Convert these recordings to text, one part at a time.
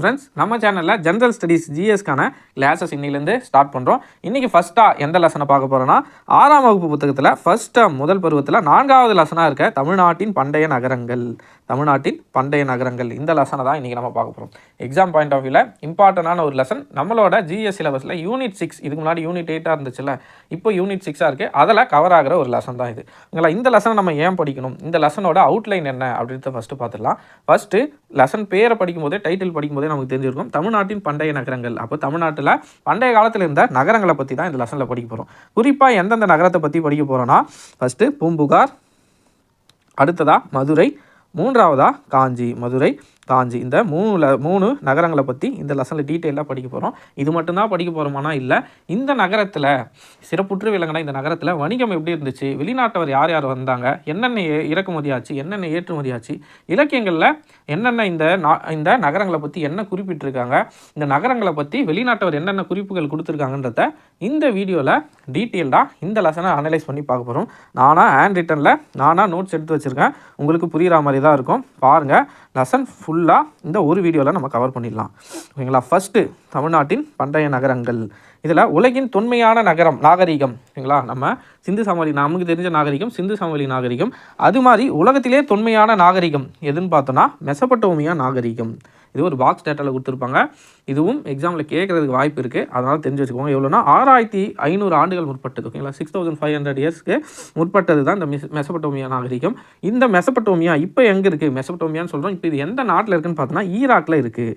Friends நம்ம சேனலில் general studies ஜிஎஸ்க்கான கிளாஸஸ் இன்னிலேருந்து ஸ்டார்ட் பண்ணுறோம் இன்றைக்கி ஃபஸ்ட்டாக எந்த லெசனை பார்க்க போகிறோன்னா ஆறாம் வகுப்பு புத்தகத்தில் ஃபஸ்ட்டாக முதல் பருவத்தில் நான்காவது லெசனாக இருக்க தமிழ்நாட்டின் பண்டைய நகரங்கள் தமிழ்நாட்டின் பண்டைய நகரங்கள். இந்த லெசனை தான் இன்றைக்கி நம்ம பார்க்க போகிறோம் எக்ஸாம் பாயிண்ட் ஆஃப் வியூவில் இம்பார்ட்டண்டான ஒரு லெசன் நம்மளோட ஜிஎஸ் சிலபஸில் யூனிட் சிக்ஸ் இதுக்கு முன்னாடி யூனிட் எயிட்டாக இருந்துச்சுல்ல இப்போ யூனிட் சிக்ஸாக இருக்குது அதில் கவர் ஆகிற ஒரு லெசன் தான் இது. உங்களை இந்த லெசனை நம்ம ஏன் படிக்கணும்? இந்த லெசனோட அவுட்லைன் என்ன? அப்படின்றத ஃபஸ்ட்டு பார்த்துடலாம். ஃபஸ்ட்டு லெசன் பேரை படிக்கும்போது டைட்டில் படிக்கும்போது நமக்கு தெரிஞ்சிருக்கும். தமிழ்நாட்டின் பண்டைய நகரங்கள். அப்போ தமிழ்நாட்டில் பண்டைய காலத்தில் இருந்த நகரங்களை பற்றி தான் இந்த லெசனில் படிக்க போகிறோம் குறிப்பாக எந்தெந்த நகரத்தை பற்றி படிக்க போகிறோன்னா ஃபஸ்ட்டு பூம்புகார் அடுத்ததாக மதுரை மூன்றாவதா காஞ்சி. மதுரை காஞ்சி. இந்த மூணுல மூணு நகரங்களை பற்றி இந்த லெசனில் டீட்டெயிலாக படிக்க போகிறோம் இது மட்டும்தான் படிக்க போகிறோமானா இல்லை இந்த நகரத்தில் சிறப்புற்று விளங்கின இந்த நகரத்தில் வணிகம் எப்படி இருந்துச்சு? வெளிநாட்டவர் யார் யார் வந்தாங்க? என்னென்ன ஏ- இறக்குமதி ஆச்சு? என்னென்ன ஏற்றுமதி ஆச்சு? இலக்கியங்களில் என்னென்ன இந்த இந்த நகரங்களை பற்றி என்ன குறிப்பிட்டிருக்காங்க இந்த நகரங்களை பற்றி வெளிநாட்டவர் என்னென்ன குறிப்புகள் கொடுத்துருக்காங்கன்றத இந்த வீடியோவில் டீட்டெயில்டாக இந்த லெசனை அனலைஸ் பண்ணி பார்க்க போகிறோம் நானாக ஹேண்ட் ரிட்டனில் நானாக நோட்ஸ் எடுத்து வச்சுருக்கேன். உங்களுக்கு புரிகிற மாதிரி தான் இருக்கும். பாருங்கள் லெசன் ஃபுல்லாக இந்த ஒரு வீடியோவில் நம்ம கவர் பண்ணிடலாம். ஓகேங்களா? ஃபஸ்ட்டு தமிழ்நாட்டின் பண்டைய நகரங்கள். இதில் உலகின் தொன்மையான நகரம் நாகரிகம் சரிங்களா? நம்ம சிந்து சமவெளி நமக்கு தெரிஞ்ச நாகரிகம் சிந்து சமவெளி நாகரிகம். அது மாதிரி உலகத்திலே தொன்மையான நாகரிகம் எதுன்னு பார்த்தோன்னா மெசப்பட்டோமியா நாகரிகம். இது ஒரு பாக்ஸ் டேட்டாவில் கொடுத்துருப்பாங்க. இதுவும் எக்ஸாமில் கேட்குறதுக்கு வாய்ப்பு இருக்குது அதனால் தெரிஞ்சு வச்சுக்கோங்க. எவ்வளோனா ஆறாயிரத்தி ஐநூறு ஆண்டுகள் முற்பட்டது. ஓகேங்களா? சிக்ஸ் தௌசண்ட் ஃபைவ் ஹண்ட்ரட் இயர்ஸ்க்கு முற்பட்டது தான் இந்த மெஸ் மெசப்பட்டோமியா நாகரிகம். இந்த மெசபட்டோமியா இப்போ எங்கே இருக்குது மெசபட்டோமியான்னு சொல்கிறோம் இப்போ இது எந்த நாட்டில் இருக்குதுன்னு பார்த்தோன்னா ஈராக்கில் இருக்குது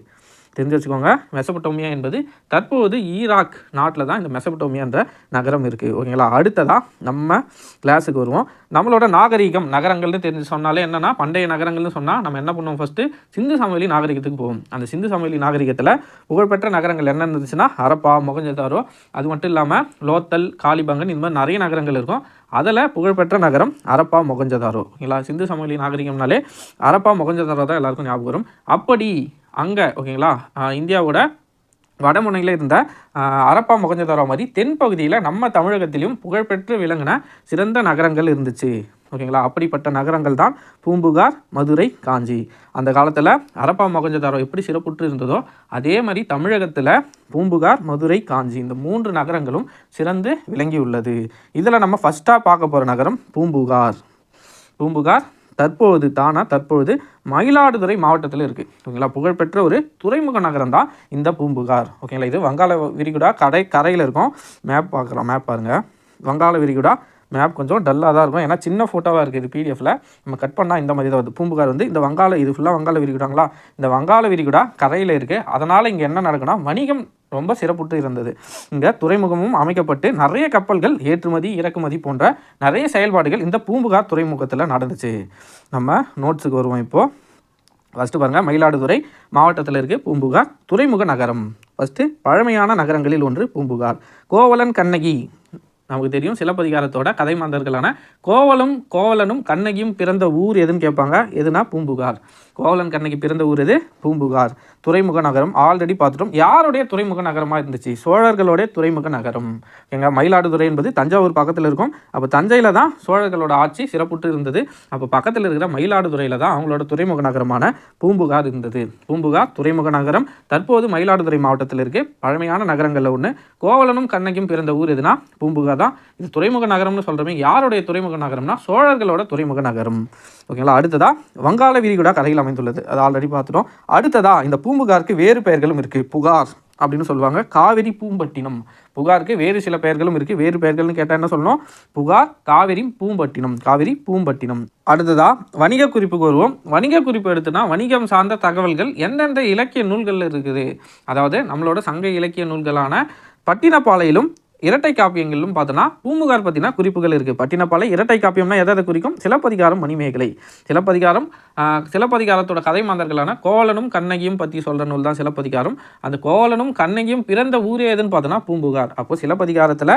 தெரிஞ்சு வச்சுக்கோங்க மெசபட்டோமியா என்பது தற்போது ஈராக் நாட்டில் தான் இந்த மெசபட்டோமியான்ற நகரம் இருக்குது ஓகேங்களா? அடுத்ததாக நம்ம கிளாஸுக்கு வருவோம். நம்மளோட நாகரிகம் நகரங்கள்னு தெரிஞ்சு சொன்னாலே என்னென்னா பண்டைய நகரங்கள்னு சொன்னால் நம்ம என்ன பண்ணுவோம் ஃபஸ்ட்டு சிந்து சமவெளி நாகரிகத்துக்கு போவோம். அந்த சிந்து சமவெளி நாகரிகத்தில் புகழ்பெற்ற நகரங்கள் என்ன இருந்துச்சுன்னா ஹரப்பா மொகஞ்சதாரோ அது மட்டும் இல்லாமல் லோத்தல் காலிபங்கன் இந்த மாதிரி நிறைய நகரங்கள் இருக்கும். அதில் புகழ்பெற்ற நகரம் அரப்பா மொகஞ்சதாரோ. ஓகேங்களா? சிந்து சமவெளி நாகரிகம்னாலே அரப்பா மொகஞ்சதாரோ தான் எல்லாருக்கும் ஞாபகம் வரும். அப்படி அங்கே ஓகேங்களா இந்தியாவோட வடமுனையில் இருந்த அரப்பா மொகஞ்சதாரோ மாதிரி தென்பகுதியில் நம்ம தமிழகத்திலும் புகழ்பெற்று விளங்கின சிறந்த நகரங்கள் இருந்துச்சு. ஓகேங்களா அப்படிப்பட்ட நகரங்கள் தான் பூம்புகார் மதுரை காஞ்சி. அந்த காலத்தில் அரப்பா மொகஞ்சதாரோ எப்படி சிறப்புற்று இருந்ததோ அதே மாதிரி தமிழகத்தில் பூம்புகார் மதுரை காஞ்சி இந்த மூன்று நகரங்களும் சிறந்து விளங்கியுள்ளது. இதில் நம்ம ஃபஸ்ட்டாக பார்க்க போகிற நகரம் பூம்புகார். பூம்புகார் தற்போது தானா தற்பொழுது மயிலாடுதுறை மாவட்டத்தில் இருக்குது ஓகேங்களா? புகழ்பெற்ற ஒரு துறைமுக நகரம் தான் இந்த பூம்புகார். ஓகேங்களா? இது வங்காள விரிகுடா கடை கரையில் இருக்கும். மேப் பார்க்குறோம் மேப் பாருங்கள் வங்காள விரிகுடா மேப் கொஞ்சம் டல்லாக தான் இருக்கும். ஏன்னா சின்ன ஃபோட்டோவாக இருக்குது இது பிடிஎஃபில் நம்ம கட் பண்ணால் இந்த மாதிரி தான் வருது. பூம்புகார் வந்து இந்த வங்காள இது ஃபுல்லாக வங்காள விரிகுடாங்களா? இந்த வங்காள விரிகுடா கரையில் இருக்குது அதனால் இங்கே என்ன நடக்குன்னா வணிகம் ரொம்ப சிறப்புற்று இருந்தது. இங்கே துறைமுகமும் அமைக்கப்பட்டு நிறைய கப்பல்கள் ஏற்றுமதி இறக்குமதி போன்ற நிறைய செயல்பாடுகள் இந்த பூம்புகார் துறைமுகத்தில் நடந்துச்சு. நம்ம நோட்ஸுக்கு வருவோம் இப்போது ஃபஸ்ட்டு பாருங்கள் மயிலாடுதுறை மாவட்டத்தில் இருக்குது பூம்புகார் துறைமுக நகரம். ஃபஸ்ட்டு பழமையான நகரங்களில் ஒன்று பூம்புகார். கோவலன் கண்ணகி. நமக்கு தெரியும் சிலப்பதிகாரத்தோட கதை மாந்தர்களான கோவலும் கோவலனும் கண்ணகியும் பிறந்த ஊர் எதுன்னு கேட்பாங்க? எதுனா பூம்புகார். கோவலன் கண்ணகி பிறந்த ஊர் எது? பூம்புகார். துறைமுக நகரம். ஆல்ரெடி பார்த்துட்டோம். யாருடைய துறைமுக நகரமாக இருந்துச்சு? சோழர்களுடைய துறைமுக நகரம். எங்க மயிலாடுதுறை என்பது தஞ்சாவூர் பக்கத்தில் இருக்கும். அப்போ தஞ்சையில் தான் சோழர்களோட ஆட்சி சிறப்புற்று இருந்தது. அப்போ பக்கத்தில் இருக்கிற மயிலாடுதுறையில் தான் அவங்களோட துறைமுக நகரமான பூம்புகார் இருந்தது. பூம்புகார் துறைமுக நகரம். தற்போது மயிலாடுதுறை மாவட்டத்தில் இருக்குது பழமையான நகரங்களில் ஒன்று கோவலனும் கண்ணகியும் பிறந்த ஊர் எதுனா? பூம்புகார் தான். இது துறைமுக நகரம்னு சொல்கிறோமே யாருடைய துறைமுக நகரம்னா? சோழர்களோட துறைமுக நகரம். ஓகேங்களா? அடுத்ததாக வங்காள விரிகுடா கரையில் அமைந்துள்ளது. அது ஆல்ரெடி பார்த்துட்டோம். அடுத்ததாக இந்த பூம்புகாருக்கு வேறு பெயர்களும் இருக்குது புகார் அப்படின்னு சொல்லுவாங்க. காவிரி பூம்பட்டினம். புகாருக்கு வேறு சில பெயர்களும் இருக்குது வேறு பெயர்கள்னு கேட்டால் என்ன சொல்லணும்? புகார் காவிரி பூம்பட்டினம். காவிரி பூம்பட்டினம். அடுத்ததாக வணிக குறிப்புக்கு வருவோம் வணிக குறிப்பு எடுத்துனா வணிகம் சார்ந்த தகவல்கள் எந்தெந்த இலக்கிய நூல்களில் இருக்குது? அதாவது நம்மளோட சங்க இலக்கிய நூல்களான பட்டினப்பாலையிலும் இரட்டை காப்பியங்களிலும் பார்த்தோன்னா பூம்புகார் பற்றின குறிப்புகள் இருக்குது பட்டினப்பாலை இரட்டை காப்பியம்னா எதை எதை குறிக்கும்? சிலப்பதிகாரம் மணிமேகலை. சிலப்பதிகாரம் சிலப்பதிகாரத்தோட கதை மாந்தர்களான கோவலனும் கண்ணகியும் பற்றி சொல்கிற நூல் தான் சிலப்பதிகாரம். அந்த கோவலனும் கண்ணகியும் பிறந்த ஊரே எதுன்னு பார்த்தோன்னா பூம்புகார். அப்போ சிலப்பதிகாரத்தில்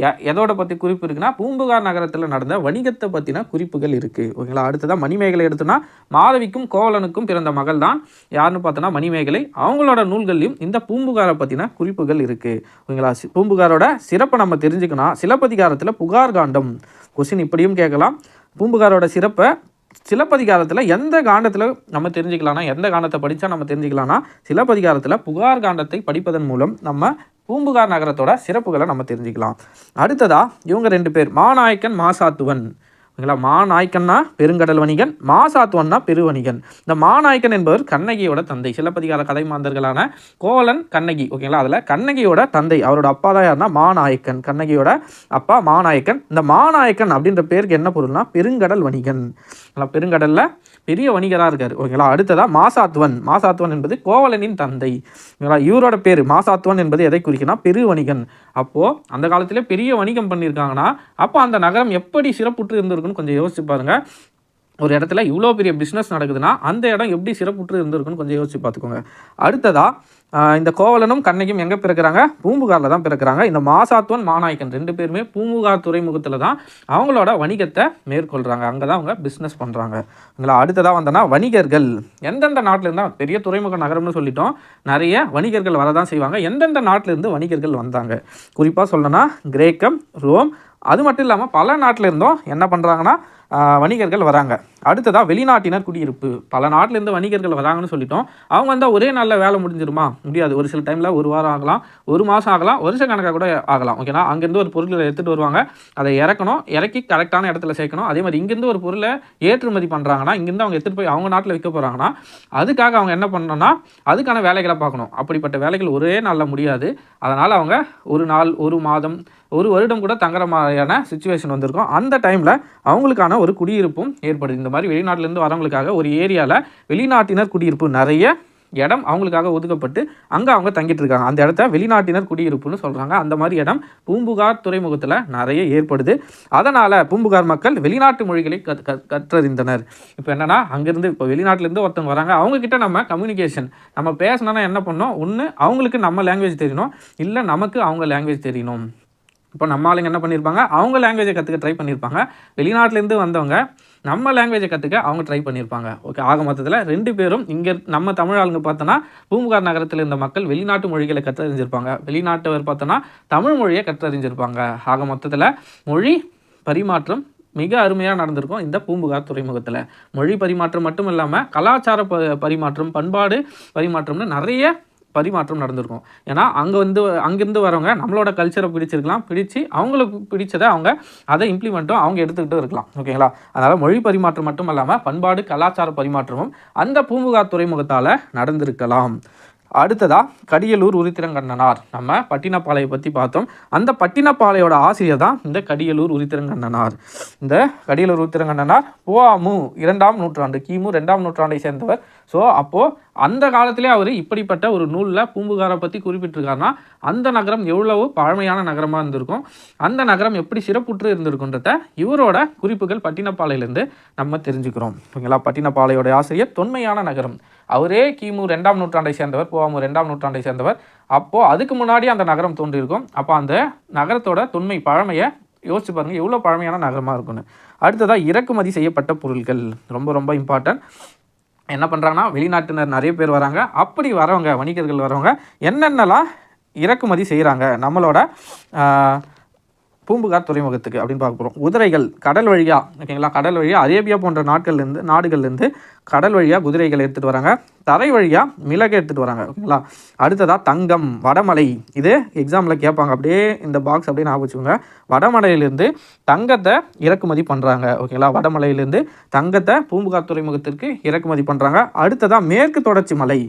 எ- எதோட பற்றி குறிப்பு இருக்குன்னா பூம்புகார் நகரத்தில் நடந்த வணிகத்தை பற்றின குறிப்புகள் இருக்குது ஓகேங்களா? அடுத்ததான் மணிமேகலை எடுத்தோன்னா மாதவிக்கும் கோவலனுக்கும் பிறந்த மகள் தான் யாருன்னு பார்த்தோன்னா மணிமேகலை. அவங்களோட நூல்கள்லையும் இந்த பூம்புகாரை பற்றின குறிப்புகள் இருக்குது ஓகேங்களா? சி- பூம்புகாரோட சிறப்பை நம்ம தெரிஞ்சுக்கணும் சிலப்பதிகாரத்தில் புகார் காண்டம். கொஸ்டின் இப்படியும் கேட்கலாம். பூம்புகாரோட சிறப்பை சிலப்பதிகாரத்தில் எந்த காண்டத்தில் நம்ம தெரிஞ்சுக்கலாம்னா எந்த காண்டத்தை படித்தா நம்ம தெரிஞ்சுக்கலாம்னா சிலப்பதிகாரத்தில் புகார் காண்டத்தை படிப்பதன் மூலம் நம்ம பூம்புகார் நகரத்தோட சிறப்புகளை நம்ம தெரிஞ்சுக்கலாம். அடுத்ததாக இவங்க ரெண்டு பேர் மாநாயக்கன் மாசாத்துவன். ஓகேங்களா? மாநாயக்கன்னா பெருங்கடல் வணிகன் மா சாத்துவன்னா பெரு பெருவணிகன். இந்த மாநாயக்கன் என்பவர் கண்ணகியோட தந்தை சிலப்பதிகார கதை மாந்தர்களான கோவலன் கண்ணகி ஓகேங்களா? அதில் கண்ணகியோட தந்தை அவரோட அப்பா தான் யாருன்னா மாநாயக்கன் கண்ணகியோட அப்பா மாநாயக்கன் இந்த மாநாயக்கன் அப்படின்ற பேருக்கு என்ன பொருள்னா பெருங்கடல் வணிகன். பெருங்கடலில் பெரிய வணிகராக இருக்கார். ஓகேங்களா? அடுத்ததாக மாசாத்துவன் மாசாத்துவன் என்பது கோவலனின் தந்தை. ஓகேங்களா? இவரோட பேர் மாசாத்துவன் என்பது எதை குறிக்குன்னா பெரு வணிகன் அப்போது அந்த காலத்திலே பெரிய வணிகம் பண்ணியிருக்காங்கன்னா அப்போ அந்த நகரம் எப்படி சிறப்புற்று இருந்திருக்குன்னு கொஞ்சம் யோசிச்சு பாருங்க. ஒரு இடத்துல இவ்வளோ பெரிய பிஸ்னஸ் நடக்குதுன்னா அந்த இடம் எப்படி சிறப்புற்று இருந்திருக்குன்னு கொஞ்சம் யோசிச்சு பார்த்துக்கோங்க. அடுத்ததாக இந்த கோவலனும் கண்ணகியும் எங்கே பிறக்கிறாங்க? பூம்புகாரில் தான் பிறக்கிறாங்க. இந்த மாசாத்துவன் மாநாயக்கன் ரெண்டு பேருமே பூம்புகார் துறைமுகத்தில் தான் அவங்களோட வணிகத்தை மேற்கொள்கிறாங்க அங்கே தான் அவங்க பிஸ்னஸ் பண்ணுறாங்க உங்களா அடுத்ததாக வந்தோன்னா வணிகர்கள். எந்தெந்த நாட்டில் இருந்தால் பெரிய துறைமுக நகரம்னு சொல்லிட்டோம். நிறைய வணிகர்கள் வரதான் செய்வாங்க. எந்தெந்த நாட்டிலேருந்து வணிகர்கள் வந்தாங்க? குறிப்பாக சொல்லணும்னா கிரேக்கம் ரோம் அது மட்டும் இல்லாமல் பல நாட்டிலேருந்தும் என்ன பண்ணுறாங்கன்னா வணிகர்கள் வராங்க. அடுத்ததாக வெளிநாட்டினர் குடியிருப்பு. பல நாட்டிலேருந்து வணிகர்கள் வராங்கன்னு சொல்லிட்டோம். அவங்க வந்தால் ஒரே நாளில் வேலை முடிஞ்சிருமா? முடியாது. ஒரு சில டைமில் ஒரு வாரம் ஆகலாம். ஒரு மாதம் ஆகலாம். வருஷ கணக்காக கூட ஆகலாம். ஓகேனா அங்கேருந்து ஒரு பொருளை எடுத்துகிட்டு வருவாங்க. அதை இறக்கணும். இறக்கி கரெக்டான இடத்துல சேர்க்கணும். அதே மாதிரி இங்கேருந்து ஒரு பொருளை ஏற்றுமதி பண்ணுறாங்கன்னா இங்கேருந்து அவங்க எடுத்துகிட்டு போய் அவங்க நாட்டில் விற்க போகிறாங்கன்னா அதுக்காக அவங்க என்ன பண்ணணும்னா அதுக்கான வேலைகளை பார்க்கணும். அப்படிப்பட்ட வேலைகள் ஒரே நாளில் முடியாது. அதனால் அவங்க ஒரு நாள் ஒரு மாதம் ஒரு வருடம் கூட தங்குற மாதிரியான சுச்சுவேஷன் வந்திருக்கும். அந்த டைமில் அவங்களுக்கான ஒரு குடியிருப்பும் ஏற்படுது. இந்த மாதிரி வெளிநாட்டிலேருந்து வரவங்களுக்காக ஒரு ஏரியாவில் வெளிநாட்டினர் குடியிருப்பு நிறைய இடம் அவங்களுக்காக ஒதுக்கப்பட்டு அங்கே அவங்க தங்கிட்டு இருக்காங்க. அந்த இடத்த வெளிநாட்டினர் குடியிருப்புன்னு சொல்கிறாங்க அந்த மாதிரி இடம் பூம்புகார் துறைமுகத்தில் நிறைய ஏற்படுது. அதனால் பூம்புகார் மக்கள் வெளிநாட்டு மொழிகளை கத் கற்றறிந்தனர். இப்போ என்னென்னா அங்கேருந்து இப்போ வெளிநாட்டிலேருந்து ஒருத்தவங்க வராங்க. அவங்கக்கிட்ட நம்ம கம்யூனிகேஷன் நம்ம பேசணும்னா என்ன பண்ணோம் ஒன்று அவங்களுக்கு நம்ம லாங்குவேஜ் தெரியணும். இல்லை நமக்கு அவங்க லாங்குவேஜ் தெரியணும். இப்போ நம்ம ஆளுங்க என்ன பண்ணியிருப்பாங்க அவங்க லாங்குவேஜை கற்றுக்க ட்ரை பண்ணியிருப்பாங்க வெளிநாட்டிலேருந்து வந்தவங்க நம்ம லாங்குவேஜை கற்றுக்க அவங்க ட்ரை பண்ணியிருப்பாங்க ஓகே ஆக மொத்தத்தில் ரெண்டு பேரும் இங்கே நம்ம தமிழ் ஆளுங்க பார்த்தோன்னா பூம்புகார் நகரத்தில் இருந்த மக்கள் வெளிநாட்டு மொழிகளை கற்றறிஞ்சிருப்பாங்க வெளிநாட்டவர் பார்த்தோன்னா தமிழ் மொழியை கற்றறிஞ்சிருப்பாங்க ஆக மொத்தத்தில் மொழி பரிமாற்றம் மிக அருமையாக நடந்திருக்கும் இந்த பூம்புகார் துறைமுகத்தில். மொழி பரிமாற்றம் மட்டும் இல்லாமல் கலாச்சார ப பரிமாற்றம் பண்பாடு பரிமாற்றம்னு நிறைய பரிமாற்றம் நடந்திருக்கும். ஏன்னா அங்கே வந்து அங்கேருந்து வரவங்க நம்மளோட கல்ச்சரை பிடிச்சிருக்கலாம். பிடிச்சு அவங்களுக்கு பிடிச்சதை அவங்க அதை இம்ப்ளிமெண்ட்டும் அவங்க எடுத்துக்கிட்டும் இருக்கலாம். ஓகேங்களா அதனால் மொழி பரிமாற்றம் மட்டும் இல்லாமல் பண்பாடு கலாச்சார பரிமாற்றமும் அந்த பூம்புகார் துறைமுகத்தால் நடந்திருக்கலாம். அடுத்ததா கடியலூர் உரித்திரங்கண்ணனார். நம்ம பட்டினப்பாளையை பற்றி பார்த்தோம். அந்த பட்டினப்பாளையோட ஆசிரியர் தான் இந்த கடியலூர் உரித்திரங்கண்ணனார். இந்த கடியலூர் உரித்திரங்கண்ணனார் போஆமு இரண்டாம் நூற்றாண்டு கிமு ரெண்டாம் நூற்றாண்டை சேர்ந்தவர். ஸோ அப்போது அந்த காலத்திலே அவர் இப்படிப்பட்ட ஒரு நூலில் பூம்புகாரை பற்றி குறிப்பிட்டிருக்காருன்னா அந்த நகரம் எவ்வளவு பழமையான நகரமாக இருந்திருக்கும்? அந்த நகரம் எப்படி சிறப்புற்று இருந்திருக்குன்றத இவரோட குறிப்புகள் பட்டினப்பாளையிலேருந்து நம்ம தெரிஞ்சுக்கிறோம். ஓகேங்களா? பட்டினப்பாளையோட ஆசிரியர் தொன்மையான நகரம். அவரே கிமு ரெண்டாம் நூற்றாண்டை சேர்ந்தவர் போவாமு ரெண்டாம் நூற்றாண்டை சேர்ந்தவர். அப்போது அதுக்கு முன்னாடி அந்த நகரம் தோன்றியிருக்கும். அப்போ அந்த நகரத்தோட தொன்மை பழமையை யோசிச்சு பாருங்கள் எவ்வளோ பழமையான நகரமாக இருக்கும்னு. அடுத்ததாக இறக்குமதி செய்யப்பட்ட பொருட்கள் ரொம்ப ரொம்ப இம்பார்ட்டன்ட் என்ன பண்ணுறாங்கன்னா வெளிநாட்டினர் நிறைய பேர் வராங்க. அப்படி வரவங்க வணிகர்கள் வரவங்க என்னென்னலாம் இறக்குமதி செய்கிறாங்க நம்மளோட பூம்புகார் துறைமுகத்துக்கு அப்படின்னு பார்க்க போகிறோம் குதிரைகள் கடல் வழியாக ஓகேங்களா? கடல் வழியாக அரேபியா போன்ற நாட்கள்லேருந்து நாடுகள்லேருந்து கடல் வழியாக குதிரைகள் எடுத்துகிட்டு வராங்க. தரை வழியாக மிளகு எடுத்துகிட்டு வராங்க ஓகேங்களா? அடுத்ததாக தங்கம் வடமலை. இது எக்ஸாமில் கேட்பாங்க. அப்படியே இந்த பாக்ஸ் அப்படியே ஞாபகம் வச்சுக்கோங்க. வடமலையிலேருந்து தங்கத்தை இறக்குமதி பண்ணுறாங்க ஓகேங்களா? வடமலையிலேருந்து தங்கத்தை பூம்புகார் துறைமுகத்திற்கு இறக்குமதி பண்ணுறாங்க அடுத்ததாக மேற்கு தொடர்ச்சி மலை.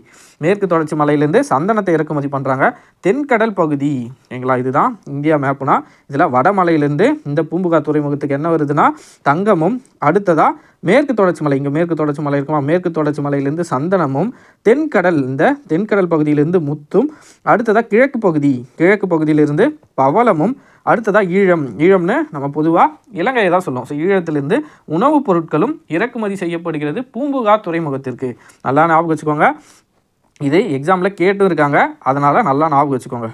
மேற்கு தொடர்ச்சி மலையிலேருந்து சந்தனத்தை இறக்குமதி பண்ணுறாங்க தென்கடல் பகுதி ஓகேங்களா? இதுதான் இந்தியா மேப்புனா இதில் வட வடமலையிலேருந்து இந்த பூம்புகார் துறைமுகத்துக்கு என்ன வருதுன்னா தங்கமும் அடுத்ததாக மேற்கு தொடர்ச்சி மலை. இங்கே மேற்கு தொடர்ச்சி மலை இருக்குமா? மேற்கு தொடர்ச்சி மலையிலேருந்து சந்தனமும் தென்கடல் இந்த தென்கடல் பகுதியிலேருந்து முத்தும் அடுத்ததாக கிழக்கு பகுதி. கிழக்கு பகுதியிலிருந்து பவளமும் அடுத்ததாக ஈழம். ஈழம்னு நம்ம பொதுவாக இலங்கையை தான் சொல்லுவோம். ஸோ ஈழத்திலிருந்து உணவுப் பொருட்களும் இறக்குமதி செய்யப்படுகிறது பூம்புகார் துறைமுகத்திற்கு. நல்லா ஞாபகம் வச்சுக்கோங்க. இது எக்ஸாமில் கேட்டு இருக்காங்க. அதனால் நல்லா ஞாபகம் வச்சுக்கோங்க.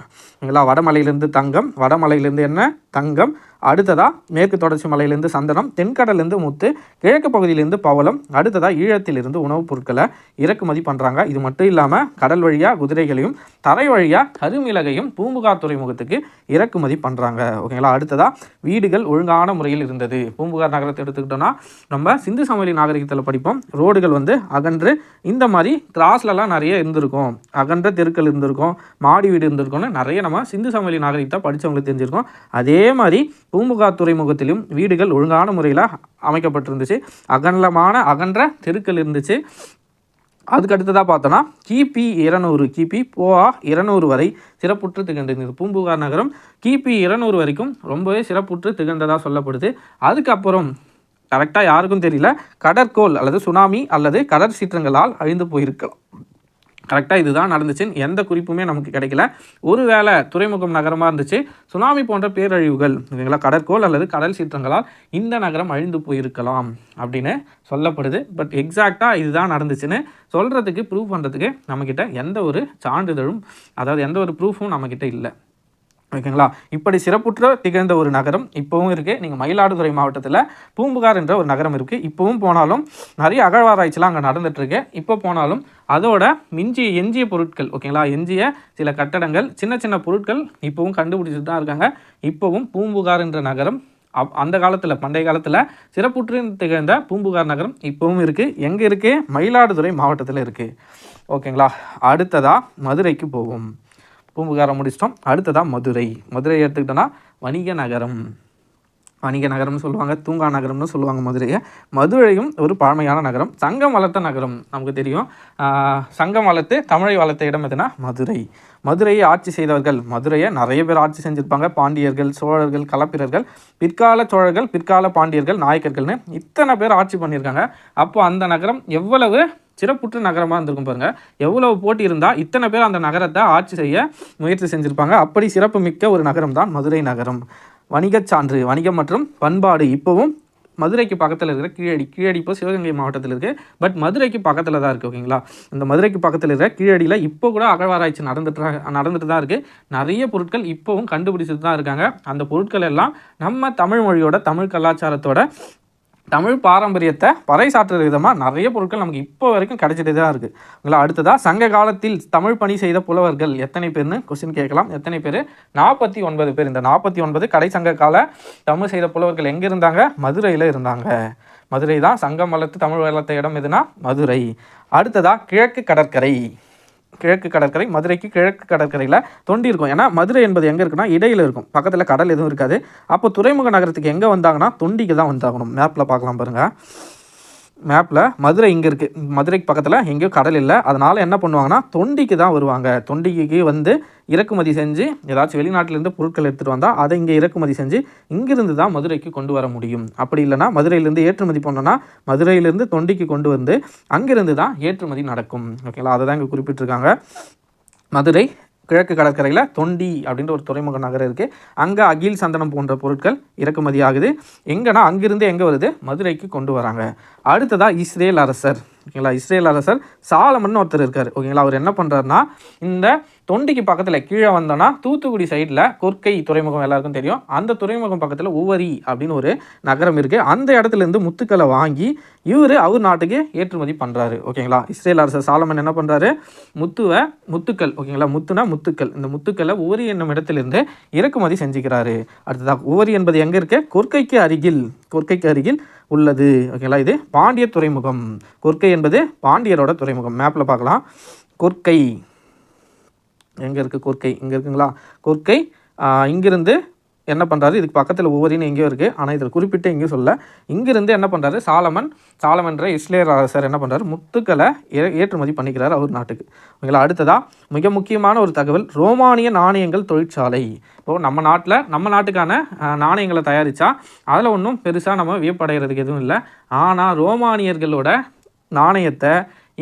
ஓகேங்களா? வடமலையிலேருந்து தங்கம். வடமலையிலேருந்து என்ன? தங்கம். அடுத்ததாக மேற்கு தொடர்ச்சி மலையிலேருந்து சந்தனம். தென்கடலேருந்து முத்து. கிழக்கு பகுதியிலேருந்து பவளம். அடுத்ததாக ஈழத்திலிருந்து உணவுப் பொருட்களை இறக்குமதி பண்ணுறாங்க இது மட்டும் இல்லாமல் கடல் வழியாக குதிரைகளையும் தரை வழியாக கருமிளகையும் பூம்புகார் துறைமுகத்துக்கு இறக்குமதி பண்ணுறாங்க ஓகேங்களா? அடுத்ததாக வீடுகள் ஒழுங்கான முறையில் இருந்தது. பூம்புகார் நகரத்தை எடுத்துக்கிட்டோம்னா நம்ம சிந்து சமவெளி நாகரிகத்தில் படிப்போம். ரோடுகள் வந்து அகன்று இந்த மாதிரி கிராஸ்லலாம் நிறைய இருந்திருக்கும். அகன்ற தெருக்கள் இருந்திருக்கும். மாடி வீடு இருந்திருக்கும்னு நிறைய நம்ம சிந்து சமவெளி நாகரிகத்தை படித்தவங்களுக்கு தெரிஞ்சிருக்கோம். அதே மாதிரி பூம்புகார் துறைமுகத்திலும் வீடுகள் ஒழுங்கான முறையில் அமைக்கப்பட்டிருந்துச்சு. அகலமான அகன்ற தெருக்கள் இருந்துச்சு. அதுக்கு அடுத்ததாக பார்த்தோன்னா கிபி இருநூறு கிபி போஆ இருநூறு வரை சிறப்புற்று திகழ்ந்திருந்தது. பூம்புகார் நகரம் கிபி இருநூறு வரைக்கும் ரொம்பவே சிறப்புற்று திகழ்ந்ததாக சொல்லப்படுது. அதுக்கப்புறம் கரெக்டாக யாருக்கும் தெரியல. கடற்கோள் அல்லது சுனாமி அல்லது கடற் சீற்றங்களால் அழிந்து போயிருக்கலாம். கரெக்டாக இதுதான் நடந்துச்சு. எந்த குறிப்புமே நமக்கு கிடைக்கல. ஒருவேளை துறைமுகம் நகரமாக இருந்துச்சு. சுனாமி போன்ற பேரழிவுகள் இவங்களா கடற்கோள் அல்லது கடல் சீற்றங்களால் இந்த நகரம் அழிந்து போயிருக்கலாம் அப்படின்னு சொல்லப்படுது. பட் எக்ஸாக்டாக இதுதான் நடந்துச்சுன்னு சொல்கிறதுக்கு ப்ரூவ் பண்ணுறதுக்கு நம்மக்கிட்ட எந்த ஒரு சான்றிதழும் அதாவது எந்த ஒரு ப்ரூஃபும் நம்மக்கிட்ட இல்லை. ஓகேங்களா? இப்படி சிறப்புற்ற திகழ்ந்த ஒரு நகரம் இப்போவும் இருக்குது நீங்கள் மயிலாடுதுறை மாவட்டத்தில் பூம்புகார் என்ற ஒரு நகரம் இருக்குது இப்போவும் போனாலும் நிறைய அகழ்வாராய்ச்சிலாம் அங்கே நடந்துகிட்ருக்கு இப்போ போனாலும் அதோட மிஞ்சிய எஞ்சிய பொருட்கள் ஓகேங்களா? எஞ்சிய சில கட்டடங்கள் சின்ன சின்ன பொருட்கள் இப்போவும் கண்டுபிடிச்சிட்டு தான் இருக்காங்க. இப்போவும் பூம்புகார் என்ற நகரம் அப் அந்த காலத்தில் பண்டைய காலத்தில் சிறப்புற்று திகழ்ந்த பூம்புகார் நகரம் இப்போவும் இருக்குது எங்கே இருக்குது மயிலாடுதுறை மாவட்டத்தில் இருக்குது ஓகேங்களா? அடுத்ததாக மதுரைக்கு போவோம். பூம்புகாரை முடிச்சிட்டோம். அடுத்ததாக மதுரை. மதுரை எடுத்துக்கிட்டோன்னா வணிக நகரம். வணிக நகரம்னு சொல்லுவாங்க தூங்கா நகரம்னு சொல்லுவாங்க மதுரையை. மதுரையும் ஒரு பழமையான நகரம். சங்கம் வளர்த்த நகரம் நமக்கு தெரியும். சங்கம் வளர்த்து தமிழை வளர்த்த இடம் எதுனா மதுரை. மதுரையை ஆட்சி செய்தவர்கள் மதுரையை நிறைய பேர் ஆட்சி செஞ்சுருப்பாங்க. பாண்டியர்கள் சோழர்கள் கலப்பிரர்கள் பிற்கால சோழர்கள் பிற்கால பாண்டியர்கள் நாயக்கர்கள்னு இத்தனை பேர் ஆட்சி பண்ணியிருக்காங்க. அப்போ அந்த நகரம் எவ்வளவு சிறப்புற்ற நகரமாக இருந்திருக்கும் பாருங்கள் எவ்வளவு போட்டி இருந்தால் இத்தனை பேர் அந்த நகரத்தை ஆட்சி செய்ய முயற்சி செஞ்சுருப்பாங்க. அப்படி சிறப்பு மிக்க ஒரு நகரம் தான் மதுரை நகரம். வணிகச் சான்று வணிகம் மற்றும் பண்பாடு இப்போவும் மதுரைக்கு பக்கத்தில் இருக்கிற கீழடி கீழடி இப்போ சிவகங்கை மாவட்டத்தில் இருக்குது பட் மதுரைக்கு பக்கத்தில் தான் இருக்குது ஓகேங்களா? இந்த மதுரைக்கு பக்கத்தில் இருக்கிற கீழடியில் இப்போ கூட அகழ்வாராய்ச்சி நடந்துட்டு நடந்துட்டு தான் இருக்குது நிறைய பொருட்கள் இப்போவும் கண்டுபிடிச்சிட்டு தான் இருக்காங்க. அந்த பொருட்கள் எல்லாம் நம்ம தமிழ் மொழியோட தமிழ் கலாச்சாரத்தோட தமிழ் பாரம்பரியத்தை பறைசாற்றுற விதமாக நிறைய பொருட்கள் நமக்கு இப்போ வரைக்கும் கிடைச்சிட்டே தான் இருக்குது உங்களை அடுத்ததாக சங்க காலத்தில் தமிழ் பணி செய்த புலவர்கள் எத்தனை பேர்னு கொஸ்டின் கேட்கலாம். எத்தனை பேர்? நாற்பத்தி ஒன்பது பேர். இந்த நாற்பத்தி ஒன்பது கடை சங்க கால தமிழ் செய்த புலவர்கள் எங்கே இருந்தாங்க? மதுரையில் இருந்தாங்க. மதுரை தான் சங்கம் வளர்த்து தமிழ் வளர்த்த இடம் எதுனா? மதுரை. அடுத்ததாக கிழக்கு கடற்கரை. கிழக்கு கடற்கரை மதுரைக்கு கிழக்கு கடற்கரையில் தொண்டி இருக்கும். ஏன்னா மதுரை என்பது எங்கே இருக்குன்னா இடையில் இருக்கும். பக்கத்தில் கடல் எதுவும் இருக்காது. அப்போ துறைமுக நகரத்துக்கு எங்கே வந்தாங்கன்னா தொண்டிக்கு தான் வந்தாகணும். மேப்பில் பார்க்கலாம் பாருங்கள் மேப்பில் மதுரை இங்கே இருக்குது மதுரைக்கு பக்கத்தில் எங்கேயும் கடல் இல்லை. அதனால் என்ன பண்ணுவாங்கன்னா தொண்டிக்கு தான் வருவாங்க. தொண்டிக்கு வந்து இறக்குமதி செஞ்சு ஏதாச்சும் வெளிநாட்டிலேருந்து பொருட்கள் எடுத்துகிட்டு வந்தால் அதை இங்கே இறக்குமதி செஞ்சு இங்கிருந்து தான் மதுரைக்கு கொண்டு வர முடியும். அப்படி இல்லைன்னா மதுரையிலேருந்து ஏற்றுமதி பண்ணோன்னா மதுரையிலேருந்து தொண்டிக்கு கொண்டு வந்து அங்கிருந்து தான் ஏற்றுமதி நடக்கும். ஓகேங்களா அதை தான் இங்கே குறிப்பிட்டிருக்காங்க. மதுரை கிழக்கு கடற்கரையில் தொண்டி அப்படின்ற ஒரு துறைமுக நகரம் இருக்குது அங்கே அகில் சந்தனம் போன்ற பொருட்கள் இறக்குமதி ஆகுது. எங்கன்னா அங்கிருந்து எங்கே வருது? மதுரைக்கு கொண்டு வராங்க. அடுத்ததாக இஸ்ரேல் அரசர். ஓகேங்களா? இஸ்ரேல் அரசர் சாலமன் ஒருத்தர் இருக்கார். ஓகேங்களா? அவர் என்ன பண்ணுறாருனா இந்த தொண்டிக்கு பக்கத்தில் கீழே வந்தோன்னா தூத்துக்குடி சைடில் கொர்க்கை துறைமுகம் எல்லாருக்கும் தெரியும். அந்த துறைமுகம் பக்கத்தில் உவரி அப்படின்னு ஒரு நகரம் இருக்குது அந்த இடத்துல இருந்து முத்துக்களை வாங்கி இவர் அவர் நாட்டுக்கு ஏற்றுமதி பண்ணுறாரு ஓகேங்களா? இஸ்ரேல் அரசர் சாலமன் என்ன பண்ணுறாரு முத்துவை முத்துக்கள் ஓகேங்களா? முத்துனா முத்துக்கள். இந்த முத்துக்களை உவரி என்னும் இடத்துலேருந்து இறக்குமதி செஞ்சுக்கிறாரு. அடுத்ததாக உவரி என்பது எங்கே இருக்குது கொர்க்கைக்கு அருகில். கொர்க்கைக்கு அருகில் உள்ளது. ஓகேங்களா இது பாண்டிய துறைமுகம். கொர்க்கை என்பது பாண்டியரோட துறைமுகம். மேப்பில் பார்க்கலாம். கொர்க்கை. எங்கே இருக்குது கொர்க்கை? இங்கே இருக்குங்களா? கொர்க்கை இங்கிருந்து என்ன பண்ணுறாரு இதுக்கு பக்கத்தில் ஒவ்வொருன்னு எங்கேயோ இருக்குது ஆனால் இதில் குறிப்பிட்டு எங்கேயும் சொல்ல இங்கிருந்து என்ன பண்ணுறாரு சாலமன் சாலமன்ற இஸ்லேயர் அரசர் என்ன பண்ணுறாரு முத்துக்களை ஏ- ஏற்றுமதி பண்ணிக்கிறார் அவர் நாட்டுக்கு. ஓகேங்களா? அடுத்ததாக மிக முக்கியமான ஒரு தகவல் ரோமானிய நாணயங்கள் தொழிற்சாலை. இப்போது நம்ம நாட்டில் நம்ம நாட்டுக்கான நாணயங்களை தயாரித்தா அதில் ஒன்றும் பெருசாக நம்ம வியப்படைகிறதுக்கு எதுவும் இல்லை. ஆனால் ரோமானியர்களோட நாணயத்தை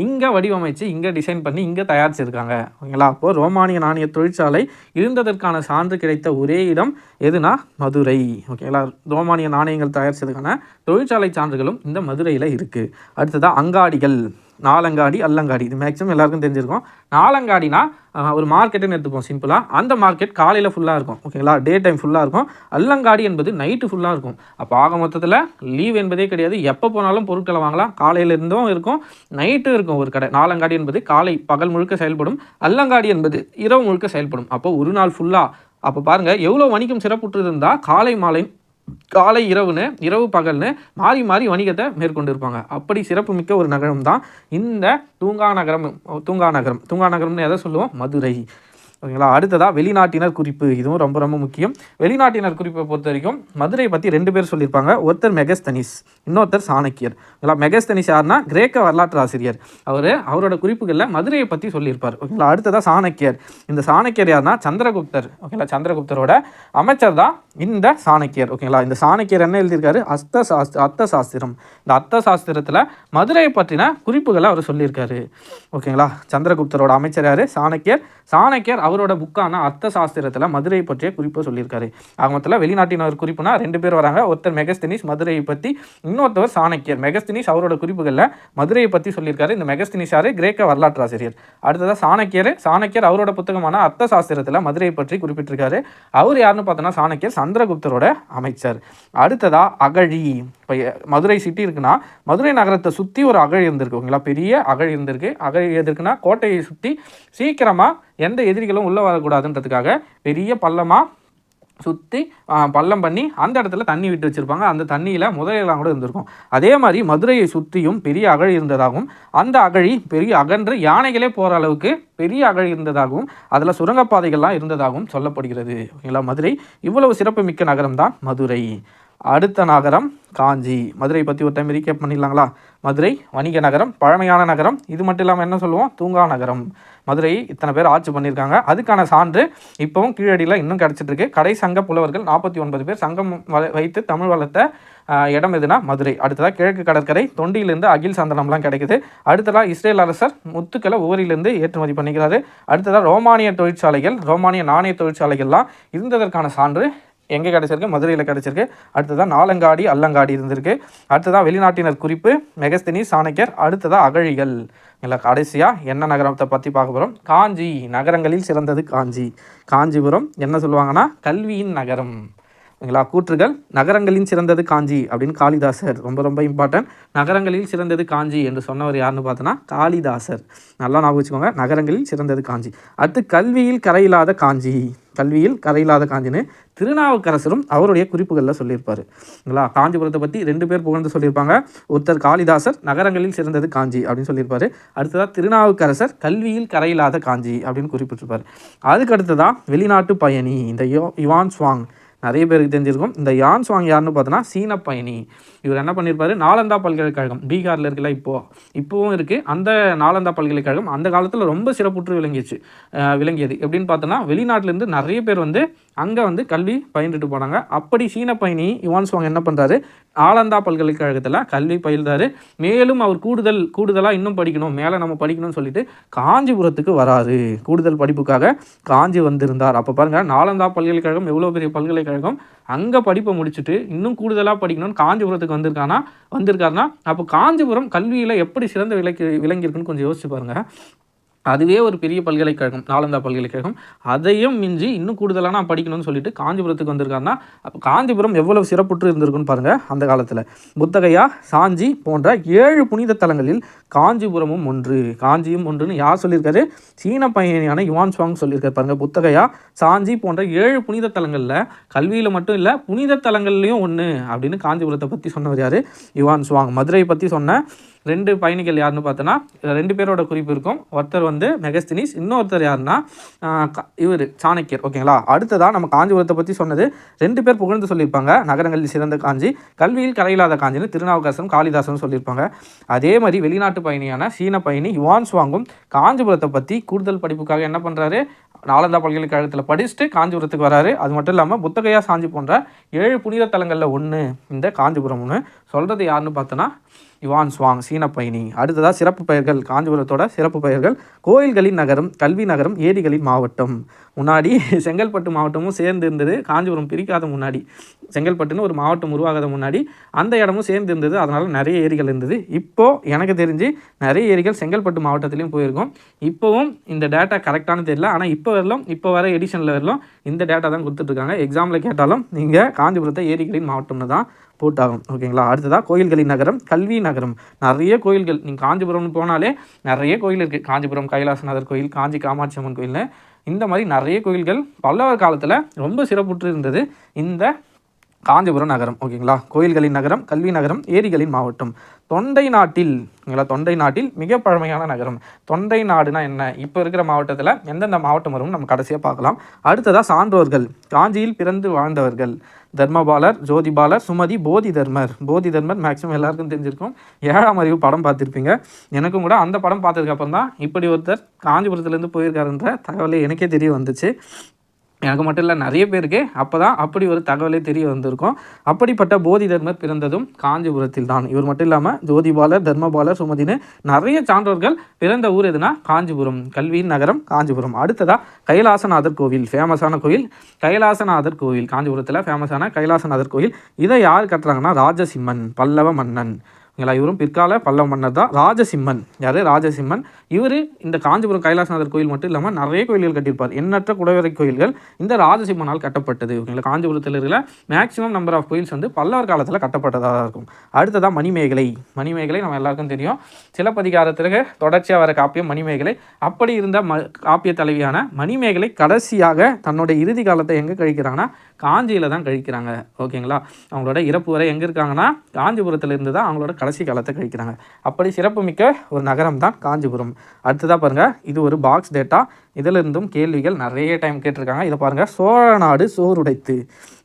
இங்கே வடிவமைச்சு இங்கே டிசைன் பண்ணி இங்கே தயாரிச்சிருக்காங்க. ஓகேங்களா? அப்போது ரோமானிய நாணய தொழிற்சாலை இருந்ததற்கான சான்று கிடைத்த ஒரே இடம் எதுனா மதுரை. ஓகேங்களா? ரோமானிய நாணயங்கள் தயாரிச்சதுக்கான தொழிற்சாலை சான்றுகளும் இந்த மதுரையில் இருக்குது அடுத்ததாக அங்காடிகள். நாலங்காடி அல்லங்காடி. இது மேக்ஸிமம் எல்லாருக்கும் தெரிஞ்சிருக்கும். நாலங்காடினா ஒரு மார்க்கெட்டுன்னு எடுத்துப்போம் சிம்பிளாக அந்த மார்க்கெட் காலையில் ஃபுல்லாக இருக்கும். ஓகேங்களா டே டைம் ஃபுல்லாக இருக்கும். அல்லங்காடி என்பது நைட்டு ஃபுல்லாக இருக்கும். அப்போ ஆக மொத்தத்தில் லீவ் என்பதே கிடையாது. எப்போ போனாலும் பொருட்களை வாங்கலாம். காலையிலேருந்தும் இருக்கும். நைட்டும் இருக்கும் ஒரு கடை. நாலங்காடி என்பது காலை பகல் முழுக்க செயல்படும். அல்லங்காடி என்பது இரவு முழுக்க செயல்படும். அப்போ ஒரு நாள் ஃபுல்லாக அப்போ பாருங்கள் எவ்வளோ வணிகம் சிறப்புற்று இருந்தால் காலை மாலை காலை இரவுன்னு இரவு பகல்னு மாறி மாறி வணிகத்தை மேற்கொண்டு இருப்பாங்க அப்படி சிறப்பு மிக்க ஒரு நகரம் தான் இந்த தூங்கா நகரம் தூங்கா நகரம். தூங்கா நகரம்னு எதை சொல்லுவோம்? மதுரை. ஓகேங்களா? அடுத்ததாக வெளிநாட்டினர் குறிப்பு. இதுவும் ரொம்ப ரொம்ப முக்கியம். வெளிநாட்டினர் குறிப்பை பொறுத்த வரைக்கும் மதுரை பற்றி ரெண்டு பேர் சொல்லியிருப்பாங்க. ஒருத்தர் மெகஸ்தனிஸ் இன்னொருத்தர் சாணக்கியர். ஓகேங்களா? மெகஸ்தனிஸ் யாருன்னா கிரேக்க வரலாற்று ஆசிரியர். அவர் அவரோட குறிப்புகளில் மதுரையை பற்றி சொல்லியிருப்பார். ஓகேங்களா? அடுத்ததாக சாணக்கியர். இந்த சாணக்கியர் யாருன்னா சந்திரகுப்தர். ஓகேங்களா? சந்திரகுப்தரோட அமைச்சர் தான் இந்த சாணக்கியர். ஓகேங்களா? இந்த சாணக்கியர் என்ன எழுதியிருக்காரு? அஸ்த சாஸ்திர அர்த்த சாஸ்திரம். இந்த அர்த்த சாஸ்திரத்தில் மதுரையை பற்றின குறிப்புகளை அவர் சொல்லியிருக்காரு. ஓகேங்களா? சந்திரகுப்தரோட அமைச்சர் யார்? சாணக்கியர். சாணக்கியர் அவரோட புக்கான அர்த்த சாஸ்திரத்தில் மதுரை பற்றிய குறிப்பை சொல்லியிருக்காரு. ஆக மொத்தத்தில் வெளிநாட்டினர் குறிப்புனா ரெண்டு பேர் வராங்க. ஒருத்தர் மெகஸ்தினிஸ் மதுரையை பற்றி இன்னொருத்தவர் சாணக்கியர். மெகஸ்தினிஸ் அவரோட குறிப்புகளில் மதுரையை பற்றி சொல்லியிருக்காரு. இந்த மெகஸ்தினிஸாரு கிரேக்க வரலாற்று ஆசிரியர் அடுத்ததாக சாணக்கியர். சாணக்கியர் அவரோட புத்தகமான அர்த்த சாஸ்திரத்தில் மதுரையை பற்றி குறிப்பிட்டிருக்காரு. அவர் யாருன்னு பார்த்தோன்னா சாணக்கியர் சந்திரகுப்தரோட அமைச்சர். அடுத்ததாக அகழி. இப்போ மதுரை சிட்டி இருக்குன்னா மதுரை நகரத்தை சுற்றி ஒரு அகழி இருந்திருக்கு. ஓகேங்களா? பெரிய அகழி இருந்திருக்கு. அகழி எதுக்குன்னா கோட்டையை சுற்றி சீக்கிரமாக எந்த எதிரிகளும் உள்ளே வரக்கூடாதுன்றதுக்காக பெரிய பள்ளமாக சுற்றி பள்ளம் பண்ணி அந்த இடத்துல தண்ணி விட்டு வச்சுருப்பாங்க. அந்த தண்ணியில் முதலையெல்லாம் கூட இருந்திருக்கும். அதே மாதிரி மதுரையை சுற்றியும் பெரிய அகழி இருந்ததாகவும் அந்த அகழி பெரிய அகன்று யானைகளே போகிற அளவுக்கு பெரிய அகழி இருந்ததாகவும் அதில் சுரங்கப்பாதைகள்லாம் இருந்ததாகவும் சொல்லப்படுகிறது. ஓகேங்களா? மதுரை இவ்வளவு சிறப்பு மிக்க நகரம் தான் மதுரை. அடுத்த நகரம் காஞ்சி. மதுரை பற்றி ஒரு டைம் ரீகேப் பண்ணிடலாங்களா? மதுரை வணிக நகரம் பழமையான நகரம். இது மட்டும் இல்லாமல் என்ன சொல்லுவோம்? தூங்கா நகரம். மதுரை இத்தனை பேர் ஆட்சி பண்ணியிருக்காங்க. அதுக்கான சான்று இப்போவும் கீழடியில் இன்னும் கிடச்சிட்ருக்கு. கடை சங்க புலவர்கள் நாற்பத்தி ஒன்பது பேர் சங்கம் வ- வைத்து தமிழ் வளர்த்த இடம் எதுனா மதுரை. அடுத்ததாக கிழக்கு கடற்கரை தொண்டியிலிருந்து அகில் சந்தனம்லாம் கிடைக்குது. அடுத்ததாக இஸ்ரேல் அரசர் முத்துக்களை ஊரிலிருந்து ஏற்றுமதி பண்ணிக்கிறாரு. அடுத்ததாக ரோமானிய தொழிற்சாலைகள் ரோமானிய நாணய தொழிற்சாலைகள்லாம் இருந்ததற்கான சான்று எங்கே கிடச்சிருக்கு? மதுரையில் கிடச்சிருக்கு. அடுத்ததாக நாலங்காடி அல்லங்காடி இருந்திருக்கு. அடுத்ததாக வெளிநாட்டினர் குறிப்பு மெகஸ்தினி சாணக்கியர் அடுத்ததாக அகழிகள். இல்லை கடைசியாக என்ன நகரத்தை பற்றி பார்க்க போகிறோம் காஞ்சி நகரங்களில் சிறந்தது காஞ்சி. காஞ்சிபுரம் என்ன சொல்லுவாங்கன்னா? கல்வியின் நகரம். ஓகேங்களா? கூற்றுகள் நகரங்களின் சிறந்தது காஞ்சி அப்படின்னு காளிதாசர் ரொம்ப ரொம்ப இம்பார்ட்டன்ட் நகரங்களில் சிறந்தது காஞ்சி என்று சொன்னவர் யாருன்னு பார்த்தோன்னா காளிதாசர். நல்லா ஞாபகம் வச்சுக்கோங்க நகரங்களில் சிறந்தது காஞ்சி. அடுத்து கல்வியில் கரையில்லாத காஞ்சி. கல்வியில் கரையில்லாத காஞ்சின்னு திருநாவுக்கரசரும் அவருடைய குறிப்புகளில் சொல்லியிருப்பார். ஓகேங்களா? காஞ்சிபுரத்தை பற்றி ரெண்டு பேர் புகழ்ந்து சொல்லியிருப்பாங்க. ஒருத்தர் காளிதாசர் நகரங்களில் சிறந்தது காஞ்சி அப்படின்னு சொல்லியிருப்பார். அடுத்ததாக திருநாவுக்கரசர் கல்வியில் கரையில்லாத காஞ்சி அப்படின்னு குறிப்பிட்டிருப்பார். அதுக்கு அடுத்ததாக வெளிநாட்டு பயணி இந்த யோ இவான் சுவாங். நிறைய பேருக்கு தெரிஞ்சிருக்கும். இந்த யான் சுவாங் யாருன்னு பார்த்தோன்னா சீன பயணி. இவர் என்ன பண்ணியிருப்பார் நாலந்தா பல்கலைக்கழகம் பீகாரில் இருக்குல்ல இப்போது இப்போவும் இருக்குது அந்த நாலந்தா பல்கலைக்கழகம் அந்த காலத்தில் ரொம்ப சிறப்புற்று விளங்கிச்சு. விளங்கியது. எப்படின்னு பார்த்தோன்னா வெளிநாட்டிலேருந்து நிறைய பேர் வந்து அங்கே வந்து கல்வி பயின்றுட்டு போனாங்க. அப்படி சீன பயணி யுவான் சுவாங் என்ன பண்ணுறாரு நாலந்தா பல்கலைக்கழகத்தில் கல்வி பயில்றாரு. மேலும் அவர் கூடுதல் கூடுதலாக இன்னும் படிக்கணும். மேலே நம்ம படிக்கணும்னு சொல்லிட்டு காஞ்சிபுரத்துக்கு வராரு. கூடுதல் படிப்புக்காக காஞ்சி வந்திருந்தார். அப்போ பாருங்க நாலந்தா பல்கலைக்கழகம் எவ்வளோ பெரிய பல்கலைக்கழகம்? அங்கே படிப்பை முடிச்சுட்டு இன்னும் கூடுதலாக படிக்கணும்னு காஞ்சிபுரத்துக்கு வந்திருக்கானா? வந்திருக்காருன்னா அப்போ காஞ்சிபுரம் கல்வியில் எப்படி சிறந்த விளக்கி விளங்கியிருக்குன்னு கொஞ்சம் யோசிச்சு பாருங்க. அதுவே ஒரு பெரிய பல்கலைக்கழகம் நாலந்தா பல்கலைக்கழகம். அதையும் மிஞ்சி இன்னும் கூடுதலாக நான் படிக்கணும்னு சொல்லிட்டு காஞ்சிபுரத்துக்கு வந்திருக்காருன்னா அப்போ காஞ்சிபுரம் எவ்வளவு சிறப்புற்று இருந்திருக்குன்னு பாருங்கள் அந்த காலத்தில். புத்தகையா சாஞ்சி போன்ற ஏழு புனித தலங்களில் காஞ்சிபுரமும் ஒன்று. காஞ்சியும் ஒன்றுன்னு யார் சொல்லியிருக்காரு? சீன பயணியான யுவான் சுவாங் சொல்லியிருக்காரு பாருங்க புத்தகையா? சாஞ்சி போன்ற ஏழு புனித தலங்களில் கல்வியில் மட்டும் இல்லை புனித தலங்கள்லையும் ஒன்று அப்படின்னு காஞ்சிபுரத்தை பற்றி சொன்னவர் யார்? Yuan Chwang. மதுரையை பற்றி சொன்ன ரெண்டு பயணிகள் யாருன்னு பார்த்தோன்னா ரெண்டு பேரோட குறிப்பு இருக்கும். ஒருத்தர் வந்து மெகஸ்தினிஸ் இன்னொருத்தர் யாருன்னா இவர் சாணக்கியர். ஓகேங்களா? அடுத்ததாக நம்ம காஞ்சிபுரத்தை பற்றி சொன்னது ரெண்டு பேர் புகழ்ந்து சொல்லியிருப்பாங்க. நகரங்களில் சிறந்த காஞ்சி கல்வியில் கரையில்லாத காஞ்சின்னு திருநாவுக்கரசன் காளிதாசன் சொல்லியிருப்பாங்க. அதே மாதிரி வெளிநாட்டு பயணியான சீன பயணி யுவான் சுவாங்கும் காஞ்சிபுரத்தை பற்றி கூடுதல் படிப்புக்காக என்ன பண்ணுறாரு நாலந்தா பல்கலைக்கழகத்தில் படிச்சுட்டு காஞ்சிபுரத்துக்கு வராரு. அது மட்டும் இல்லாமல் புத்தகையா சாஞ்சி போன்ற ஏழு புனித தலங்களில் ஒன்று இந்த காஞ்சிபுரம்னு சொல்கிறது யாருன்னு பார்த்தோன்னா யுவான் ஸ்வாங் சீன பயணி. அடுத்ததாக சிறப்பு பெயர்கள் காஞ்சிபுரத்தோட சிறப்பு பெயர்கள் கோயில்களின் நகரம் கல்வி நகரம் ஏரிகளின் மாவட்டம். முன்னாடி செங்கல்பட்டு மாவட்டமும் சேர்ந்து இருந்தது காஞ்சிபுரம் பிரிக்காத முன்னாடி. செங்கல்பட்டுன்னு ஒரு மாவட்டம் உருவாகாத முன்னாடி அந்த இடமும் சேர்ந்து இருந்தது அதனால் நிறைய ஏரிகள் இருந்தது. இப்போது எனக்கு தெரிஞ்சு நிறைய ஏரிகள் செங்கல்பட்டு மாவட்டத்திலையும் போயிருக்கும். இப்போவும் இந்த டேட்டா கரெக்டானு தெரியல ஆனால் இப்போ வரலும் இப்போ வர எடிஷனில் வரலும் இந்த டேட்டா தான் கொடுத்துட்ருக்காங்க எக்ஸாமில் கேட்டாலும் நீங்கள் காஞ்சிபுரத்தை ஏரிகளின் மாவட்டம்னு தான் போட்டாகும் ஓகேங்களா அடுத்ததாக கோயில்களின் நகரம் கல்வி நகரம். நிறைய கோயில்கள். நீங்கள் காஞ்சிபுரம்னு போனாலே நிறைய கோயில் இருக்குது காஞ்சிபுரம் கைலாசநாதர் கோயில் காஞ்சி காமாட்சி அம்மன் கோயில்னு. இந்த மாதிரி நிறைய கோயில்கள் பல்லவர் காலத்தில் ரொம்ப சிறப்புற்று இருந்தது. இந்த காஞ்சிபுரம் நகரம் ஓகேங்களா? கோயில்களின் நகரம் கல்வி நகரம் ஏரிகளின் மாவட்டம். தொண்டை நாட்டில் ஓகேங்களா? தொண்டை நாட்டில் மிக பழமையான நகரம். தொண்டை நாடுனா என்ன? இப்போ இருக்கிற மாவட்டத்தில் எந்தெந்த மாவட்டம் வரும் நம்ம கடைசியாக பார்க்கலாம். அடுத்ததாக சான்றோர்கள். காஞ்சியில் பிறந்து வாழ்ந்தவர்கள். தர்மபாலர் ஜோதிபாலர் சுமதி போதி தர்மர். போதி தர்மர் மேக்ஸிமம் எல்லாருக்கும் தெரிஞ்சிருக்கும். ஏழாம் அறிவு படம் பார்த்துருப்பீங்க. எனக்கும் கூட அந்த படம் பார்த்ததுக்கப்புறம் தான் இப்படி ஒருத்தர் காஞ்சிபுரத்துலேருந்து போயிருக்காருன்ற தகவலே எனக்கே தெரிய வந்துச்சு. எனக்கு மட்டும் இல்லை நிறைய பேருக்கு அப்போ தான் அப்படி ஒரு தகவலே தெரிய வந்திருக்கும். அப்படிப்பட்ட போதி தர்மர் பிறந்ததும் காஞ்சிபுரத்தில் தான். இவர் மட்டும் இல்லாமல் ஜோதிபாலர் தர்மபாலர் சுமதினு நிறைய சான்றோர்கள் பிறந்த ஊர் எதுனா காஞ்சிபுரம். கல்வியின் நகரம் காஞ்சிபுரம். அடுத்ததாக கைலாசநாதர் கோவில் ஃபேமஸான கோவில் கைலாசநாதர் கோவில். காஞ்சிபுரத்தில் ஃபேமஸான கைலாசநாதர் கோவில். இதை யார் கட்டுறாங்கன்னா ராஜசிம்மன் பல்லவ மன்னன். ஓகேங்களா இவரும் பிற்கால பல்லவ மன்னர் தான். ராஜசிம்மன். யார்? ராஜசிம்மன். இவர் இந்த காஞ்சிபுரம் கைலாசநாதர் கோயில் மட்டும் இல்லாமல் நிறைய கோயில்கள் கட்டியிருப்பார். எண்ணற்ற குடவரை கோயில்கள் இந்த ராஜசிம்மனால் கட்டப்பட்டது. ஓகேங்களா காஞ்சிபுரத்தில் இருக்கிற மேக்ஸிமம் நம்பர் ஆஃப் கோயில்ஸ் வந்து பல்லவர் காலத்தில் கட்டப்பட்டதாக இருக்கும். அடுத்ததாக மணிமேகலை. மணிமேகலை நம்ம எல்லாருக்கும் தெரியும். சிலப்பதிகாரத்திற்கு தொடர்ச்சியாக வர காப்பியம் மணிமேகலை. அப்படி இருந்த ம காப்பிய தலைவியான மணிமேகலை கடைசியாக தன்னுடைய இறுதி காலத்தை எங்கே கழிக்கிறாங்கன்னா காஞ்சியில் தான் கழிக்கிறாங்க. ஓகேங்களா? அவங்களோட இறப்பு வரை எங்கே இருக்காங்கன்னா காஞ்சிபுரத்தில் இருந்து தான் அவங்களோட கடைசி காலத்தை கழிக்கிறாங்க. அப்படி சிறப்புமிக்க ஒரு நகரம் தான் காஞ்சிபுரம். அடுத்ததாக பாருங்கள் இது ஒரு பாக்ஸ் டேட்டா இதிலிருந்தும் கேள்விகள் நிறைய டைம் கேட்டிருக்காங்க. இதை பாருங்கள் சோழ நாடு சோறுடைத்து.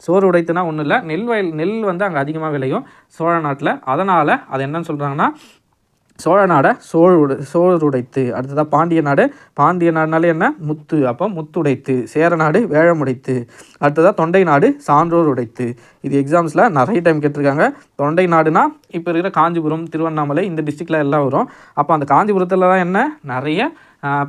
சோறு உடைத்துனா ஒன்றும் இல்லை நெல் வயல் நெல் வந்து அங்கே அதிகமாக விளையும். சோழ நாட்டில். அதனால் அது என்னன்னு சொல்கிறாங்கன்னா சோழ நாடை சோழ சோழர் உடைத்து அடுத்ததாக பாண்டிய நாடு. பாண்டிய நாடுனாலே என்ன? முத்து. அப்போ முத்துடைத்து. சேர நாடு வேழமுடைத்து. அடுத்ததாக தொண்டை நாடு சான்றோர் உடைத்து இது எக்ஸாம்ஸில் நிறைய டைம் கேட்டிருக்காங்க. தொண்டை நாடுனா இப்போ இருக்கிற காஞ்சிபுரம் திருவண்ணாமலை இந்த டிஸ்ட்ரிக்டில் எல்லாம் வரும். அப்போ அந்த காஞ்சிபுரத்தில் தான் என்ன? நிறைய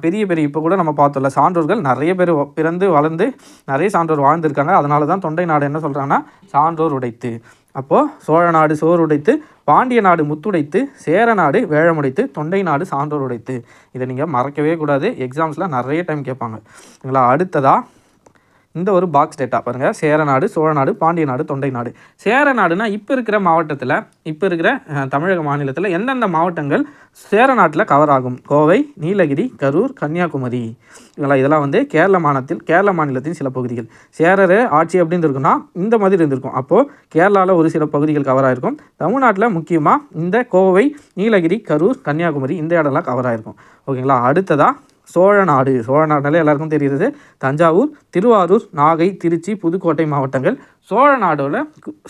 பெரிய பெரிய இப்போ கூட நம்ம பார்த்தோம்ல சான்றோர்கள் நிறைய பேர் பிறந்து வளர்ந்து நிறைய சான்றோர் வாழ்ந்திருக்காங்க. அதனால தான் தொண்டை நாடு என்ன சொல்கிறாங்கன்னா சான்றோர் உடைத்து அப்போது சோழ நாடு சோர் உடைத்து பாண்டிய நாடு முத்துடைத்து சேர நாடு வேழமுடைத்து தொண்டை நாடு சான்றோர் உடைத்து. இதை நீங்கள் மறக்கவே கூடாது. எக்ஸாம்ஸில் நிறைய டைம் கேட்பாங்க. எங்களா அடுத்ததாக இந்த ஒரு பாக்ஸ் டேட்டா பாருங்கள் சேரநாடு சோழநாடு பாண்டிய நாடு தொண்டை நாடு. சேரநாடுனா இப்போ இருக்கிற மாவட்டத்தில் இப்போ இருக்கிற தமிழக மாநிலத்தில் எந்தெந்த மாவட்டங்கள் சேர நாட்டில் கவர் ஆகும்? கோவை நீலகிரி கரூர் கன்னியாகுமரி. இதெல்லாம் இதெல்லாம் வந்து கேரள மாநிலத்தில் கேரள மாநிலத்தின் சில பகுதிகள். சேரர் ஆட்சி அப்படின்னு இருக்குன்னா இந்த மாதிரி இருந்திருக்கும். அப்போது கேரளாவில் ஒரு சில பகுதிகள் கவர் ஆகிருக்கும் தமிழ்நாட்டில் முக்கியமாக இந்த கோவை நீலகிரி கரூர் கன்னியாகுமரி இந்த இடம்லாம் கவர் ஆகிருக்கும் ஓகேங்களா? அடுத்ததாக சோழ நாடு சோழ நாடுனாலே எல்லாருக்கும் தெரிகிறது தஞ்சாவூர் திருவாரூர் நாகை திருச்சி புதுக்கோட்டை மாவட்டங்கள். சோழ நாடோட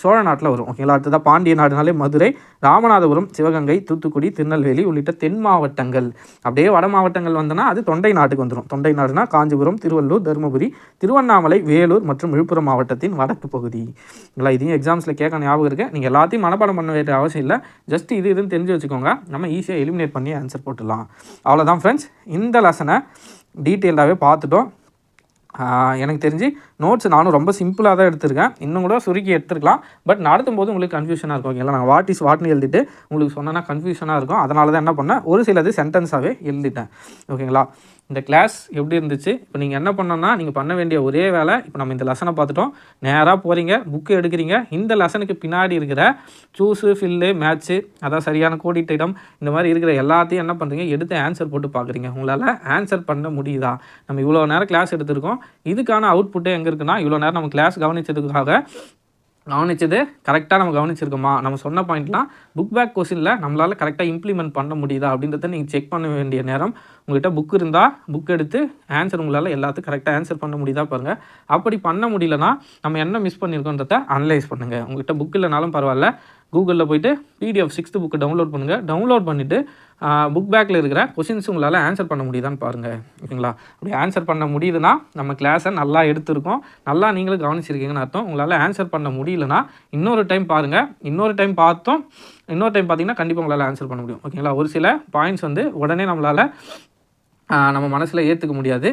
சோழ நாட்டில் வரும். ஓகேங்களா அடுத்ததாக பாண்டிய நாடுனாலே மதுரை ராமநாதபுரம் சிவகங்கை தூத்துக்குடி திருநெல்வேலி உள்ளிட்ட தென் மாவட்டங்கள். அப்படியே வட மாவட்டங்கள் வந்தனா அது தொண்டை நாட்டுக்கு வந்துடும் தொண்டை நாடுனா காஞ்சிபுரம் திருவள்ளூர் தருமபுரி திருவண்ணாமலை வேலூர் மற்றும் விழுப்புரம் மாவட்டத்தின் வடக்கு பகுதி. இல்லை இதையும் எக்ஸாம்ஸில் கேட்க ஞாபகம் இருக்கு. நீங்கள் எல்லாத்தையும் மனப்பாடம் பண்ண வேண்டிய அவசியம் இல்லை. ஜஸ்ட் இது இதுன்னு தெரிஞ்சு வச்சுக்கோங்க. நம்ம ஈஸியாக எலிமினேட் பண்ணி ஆன்சர் போட்டுடலாம். அவ்வளோதான் ஃப்ரெண்ட்ஸ் இந்த லெசனை டீட்டெயில்டாகவே பார்த்துட்டோம். எனக்கு தெரிஞ்சு நோட்ஸ் நானும் ரொம்ப சிம்பிளாக தான் எடுத்திருக்கேன். இன்னும் கூட சுருக்கி எடுத்துருக்கலாம். பட் நடத்தும் போது உங்களுக்கு கன்ஃபியூஷனாக இருக்கும் ஓகேங்களா நான் வாட் இஸ் வாட்னு எழுதிட்டு உங்களுக்கு சொன்னால் கன்ஃபியூஷனாக இருக்கும். அதனால தான் என்ன பண்ணேன்? ஒரு சிலது சென்டென்ஸாகவே எழுதிட்டேன். ஓகேங்களா இந்த கிளாஸ் எப்படி இருந்துச்சு? இப்போ நீங்கள் என்ன பண்ணோன்னா நீங்கள் பண்ண வேண்டிய ஒரே வேலை இப்போ நம்ம இந்த லெசனை பார்த்துட்டோம். நேராக போகிறீங்க புக்கு எடுக்கிறீங்க. இந்த லெசனுக்கு பின்னாடி இருக்கிற சூஸு ஃபில்லு மேட்ச்சு அதான் சரியான கோடிட்ட இடம் இந்த மாதிரி இருக்கிற எல்லாத்தையும் என்ன பண்ணுறீங்க எடுத்து ஆன்சர் போட்டு பார்க்குறீங்க. உங்களால் ஆன்சர் பண்ண முடியுதா? நம்ம இவ்வளோ நேரம் கிளாஸ் எடுத்திருக்கோம். இதுக்கான அவுட்புட்டு எங்கே இருக்குன்னா இவ்வளோ நேரம் நம்ம கிளாஸ் கவனித்ததுக்காக கவனிச்சது கரெக்டாக நம்ம கவனிச்சிருக்கோமா? நம்ம சொன்ன பாயிண்ட்லாம் புக் பேக் கொஸ்டினில் நம்மளால் கரெக்டாக இம்ப்ளிமெண்ட் பண்ண முடியுதா அப்படின்றத நீங்கள் செக் பண்ண வேண்டிய நேரம் உங்கள்கிட்ட புக் இருந்தால் புக் எடுத்து ஆன்சர் உங்களால் எல்லாத்துக்கும் கரெக்டாக ஆன்சர் பண்ண முடியுதா பாருங்கள் அப்படி பண்ண முடியலனா நம்ம என்ன மிஸ் பண்ணியிருக்கோன்றத அனலைஸ் பண்ணுங்கள் உங்கள்கிட்ட புக் இல்லைனாலும் பரவாயில்ல. கூகுளில் போயிட்டு பிடிஎஃப் சிக்ஸ்த்து புக்கு டவுன்லோட் பண்ணுங்கள் டவுன்லோட் பண்ணிவிட்டு புக் பேக்கில் இருக்கிற கொஷின்ஸ் உங்களால் ஆன்சர் பண்ண முடியுதான்னு பாருங்கள் ஓகேங்களா? அப்படி ஆன்சர் பண்ண முடியுதுன்னா நம்ம கிளாஸை நல்லா எடுத்திருக்கோம். நல்லா நீங்களும் கவனிச்சிருக்கீங்கன்னு அர்த்தம். உங்களால் ஆன்சர் பண்ண முடியலனா இன்னொரு டைம் பாருங்கள் இன்னொரு டைம் பார்த்தோம். இன்னொரு டைம் பார்த்தீங்கன்னா கண்டிப்பாக உங்களால் ஆன்சர் பண்ண முடியும். ஓகேங்களா? ஒரு சில பாயிண்ட்ஸ் வந்து உடனே நம்மளால் நம்ம மனசில் ஏற்றுக்க முடியாது.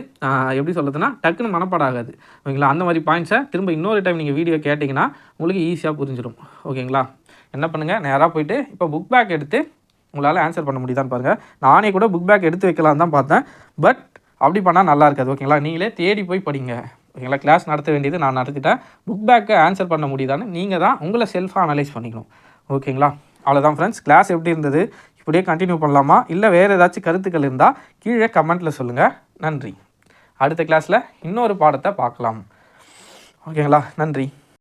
எப்படி சொல்கிறதுனா டக்குன்னு மனப்பாடாகாது. ஓகேங்களா? அந்த மாதிரி பாயிண்ட்ஸை திரும்ப இன்னொரு டைம் நீங்கள் வீடியோ கேட்டிங்கன்னா உங்களுக்கு ஈஸியாக புரிஞ்சிடும் ஓகேங்களா? என்ன பண்ணுங்கள் நேராக போயிட்டு இப்போ புக் பேக் எடுத்து உங்களால் ஆன்சர் பண்ண முடியுதான்னு பாருங்கள் நானே கூட புக் பேக் எடுத்து வைக்கலாம் தான் பார்த்தேன். பட் அப்படி பண்ணால் நல்லா இருக்காது. ஓகேங்களா நீங்களே தேடி போய் படிங்க. ஓகேங்களா கிளாஸ் நடத்த வேண்டியது நான் நடத்திட்டேன். புக் பேக்கு ஆன்சர் பண்ண முடியுதான்னு நீங்கள் தான் உங்களை செல்ஃபாக அனலைஸ் பண்ணிக்கணும். ஓகேங்களா அவ்வளோதான் ஃப்ரெண்ட்ஸ் கிளாஸ் எப்படி இருந்தது? இப்படியே கண்டினியூ பண்ணலாமா? இல்லை வேறு ஏதாச்சும் கருத்துக்கள் இருந்தால் கீழே கமெண்ட்டில் சொல்லுங்கள் நன்றி. அடுத்த கிளாஸில் இன்னொரு பாடத்தை பார்க்கலாம். ஓகேங்களா நன்றி.